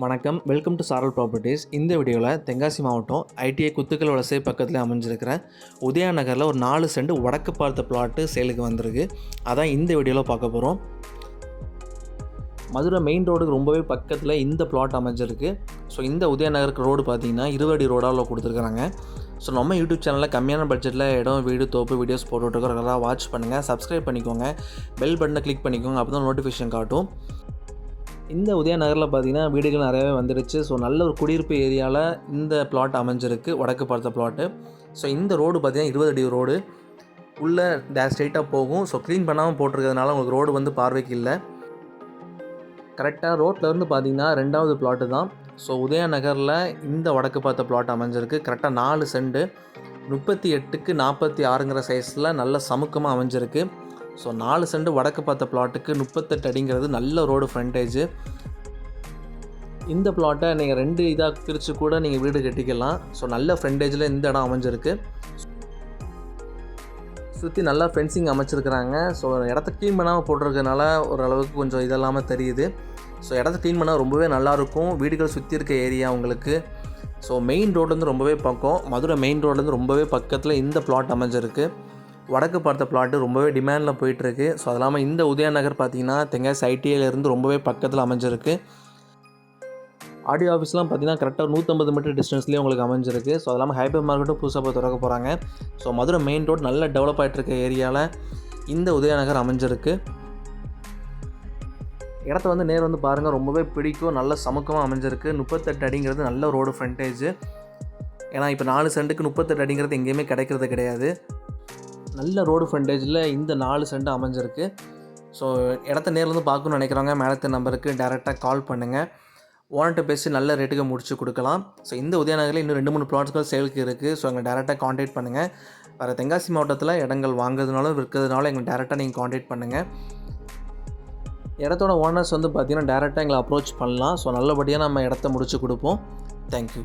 வணக்கம். Welcome to சாரல் properties இந்த வீடியோவில் தென்காசி மாவட்டம் ஐடிஐ குத்துக்கல் வலசை பக்கத்தில் அமைஞ்சிருக்கிற உதயா நகரில் ஒரு நாலு செண்டு வடக்கு பார்த்த பிளாட்டு சேலுக்கு வந்திருக்கு. அதான் இந்த வீடியோவில் பார்க்க போகிறோம் மதுரை மெயின் ரோடுக்கு ரொம்பவே பக்கத்தில் இந்த பிளாட் அமைஞ்சிருக்கு. ஸோ இந்த உதயநகருக்கு ரோடு பார்த்தீங்கன்னா இருபது அடி ரோடாவில் கொடுத்துருக்குறாங்க. ஸோ நம்ம யூடியூப் சேனலில் கம்மியான பட்ஜெட்டில் இடம் வீடு தோப்பு வீடியோஸ் போட்டுட்ருக்கோம் ரெகுலராக வாட்ச் பண்ணுங்கள் சப்ஸ்கிரைப் பண்ணிக்கோங்க. பெல் பட்டனை கிளிக் பண்ணிக்கோங்க. அப்போ தான் நோட்டிஃபிகேஷன் காட்டும். இந்த உதயநகரில் பார்த்தீங்கன்னா வீடுகள் நிறையவே வந்துடுச்சு. ஸோ நல்ல ஒரு குடியிருப்பு ஏரியாவில் இந்த பிளாட் அமைஞ்சிருக்கு. வடக்கு பார்த்த பிளாட்டு ஸோ இந்த ரோடு பார்த்திங்கன்னா இருபது அடி ரோடு உள்ளே டே ஸ்ட்ரெயிட்டாக போகும். ஸோ க்ளீன் பண்ணாமல் போட்டிருக்கிறதுனால உங்களுக்கு ரோடு வந்து பார்வைக்கு இல்லை. கரெக்டாக ரோட்டில் இருந்து பார்த்தீங்கன்னா ரெண்டாவது பிளாட்டு தான். ஸோ உதயா நகரில் இந்த வடக்கு பார்த்த பிளாட் அமைஞ்சிருக்கு. கரெக்டாக நாலு செண்டு முப்பத்தி எட்டுக்கு நாற்பத்தி ஆறுங்கிற சைஸில் நல்ல சமுக்கமாக அமைஞ்சிருக்கு. ஸோ நாலு செண்டு வடக்கு பார்த்த பிளாட்டுக்கு முப்பத்தெட்டு அடிங்கிறது நல்ல ரோடு ஃப்ரண்டேஜ் இந்த பிளாட்டை நீங்கள் ரெண்டு இதாக பிரித்து கூட நீங்கள் வீடு கட்டிக்கலாம். ஸோ நல்ல ஃப்ரண்டேஜில் இந்த இடம் அமைஞ்சிருக்கு. சுற்றி நல்லா ஃபென்சிங் அமைச்சிருக்கிறாங்க. ஸோ இடத்த க்ளீன் பண்ணாமல் போட்டிருக்கனால ஓரளவுக்கு கொஞ்சம் இதெல்லாமல் தெரியுது. ஸோ இடத்த க்ளீன் பண்ணால் ரொம்பவே நல்லாயிருக்கும் வீடுகள் சுற்றி இருக்க ஏரியா உங்களுக்கு. ஸோ மெயின் ரோட்லேருந்து ரொம்பவே பக்கம். மதுரை மெயின் ரோட்லேருந்து ரொம்பவே பக்கத்தில் இந்த பிளாட் அமைஞ்சிருக்கு. வடக்கு பார்த்த பிளாட்டு ரொம்பவே டிமாண்டில் போயிட்டுருக்கு. ஸோ அது இல்லாமல் இந்த உதயா நகர் பார்த்தீங்கன்னா தெங்காசி ஐடிஐலேருந்து ரொம்பவே பக்கத்தில் அமைஞ்சிருக்கு. ஆடியோ ஆஃபீஸ்லாம் பார்த்தீங்கன்னா கரெக்டாக நூற்றம்பது மீட்டர் டிஸ்டன்ஸ்லேயே உங்களுக்கு அமைஞ்சிருக்கு. ஸோ அது இல்லாமல் ஹைப்பர் மார்க்கெட்டும் புதுசாக போய் திறக்க போகிறாங்க ஸோ மதுரை மெயின் ரோட் நல்லா டெவலப் ஆகிட்டுருக்க ஏரியாவில் இந்த உதயநகர் அமைஞ்சிருக்கு. இடத்த வந்து நேர் வந்து பாருங்கள் ரொம்பவே பிடிக்கும் நல்ல சமக்கமாக அமைஞ்சிருக்கு. முப்பத்தெட்டு அடிங்கிறது நல்ல ரோடு ஃப்ரண்டேஜ் ஏன்னா இப்போ நாலு சென்ட்டுக்கு முப்பத்தெட்டு அடிங்கிறது எங்கேயுமே கிடைக்கிறது கிடையாது. நல்ல ரோடு ஃப்ரண்டேஜில் இந்த நாலு செண்டு அமைஞ்சிருக்கு. ஸோ இடத்த நேரில் வந்து பார்க்கணும்னு நினைக்கிறவங்க மேலத்த நம்பருக்கு டேரெக்டாக கால் பண்ணுங்கள் ஓனர்கிட்ட பேசி நல்ல ரேட்டுக்கு முடிச்சு கொடுக்கலாம். ஸோ இந்த உதயநகரில் இன்னும் ரெண்டு மூணு ப்ளாட்ஸ்கள் சேலுக்கு இருக்குது ஸோ எங்களை டேரெக்டாக காண்டாக்ட் பண்ணுங்கள் வேறு தென்காசி மாவட்டத்தில் இடங்கள் வாங்குறதுனாலும் விற்கிறதுனாலும் எங்களை டேரெக்டாக நீங்கள் காண்டாக்ட் பண்ணுங்கள் இடத்தோட ஓனர்ஸ் வந்து பார்த்திங்கன்னா டேரெக்டாக எங்களை அப்ரோச் பண்ணலாம். ஸோ நல்லபடியாக நம்ம இடத்த முடிச்சு கொடுப்போம். தேங்க்யூ